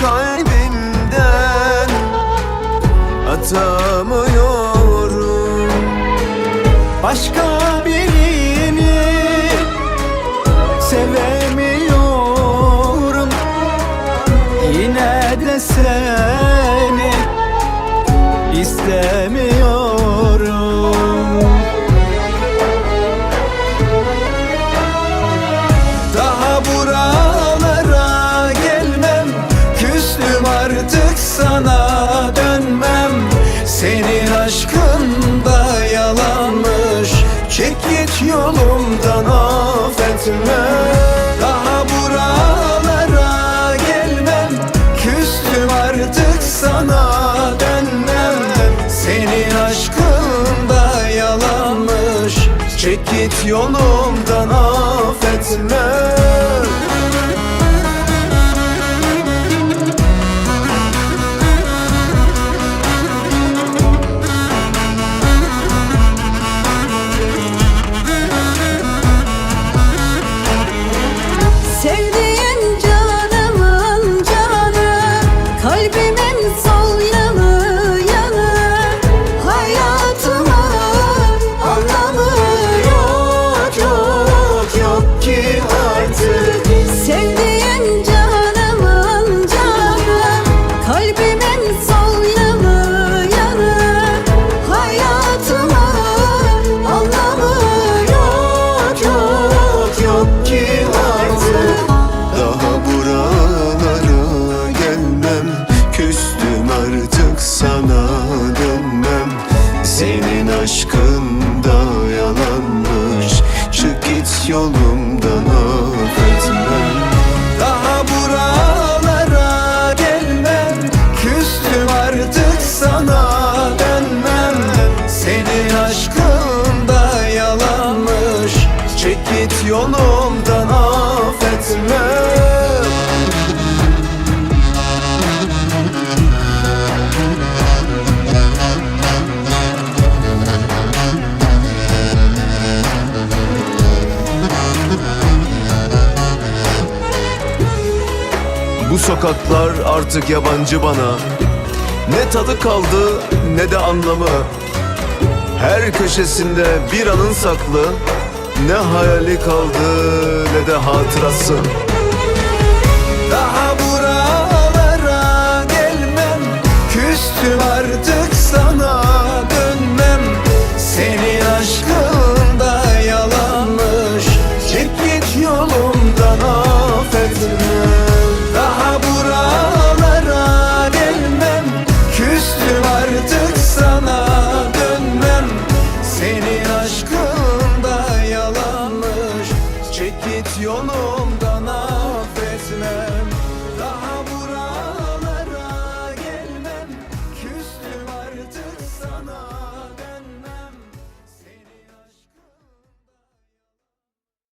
kalbimden atamıyorum. Başka birini sevemiyorum. Yine de seni istemiyorum Çek git yolumdan affetme Daha buralara gelmem. Küstüm artık sana dönmem. Senin aşkın da yalanmış. Çek git yolumdan affetme Senin aşkın da yalanmış. Çık git yolumdan Bu sokaklar artık yabancı bana. Ne tadı kaldı ne de anlamı. Her köşesinde bir anın saklı. Ne hayali kaldı ne de hatırası. Daha Çek git affetmem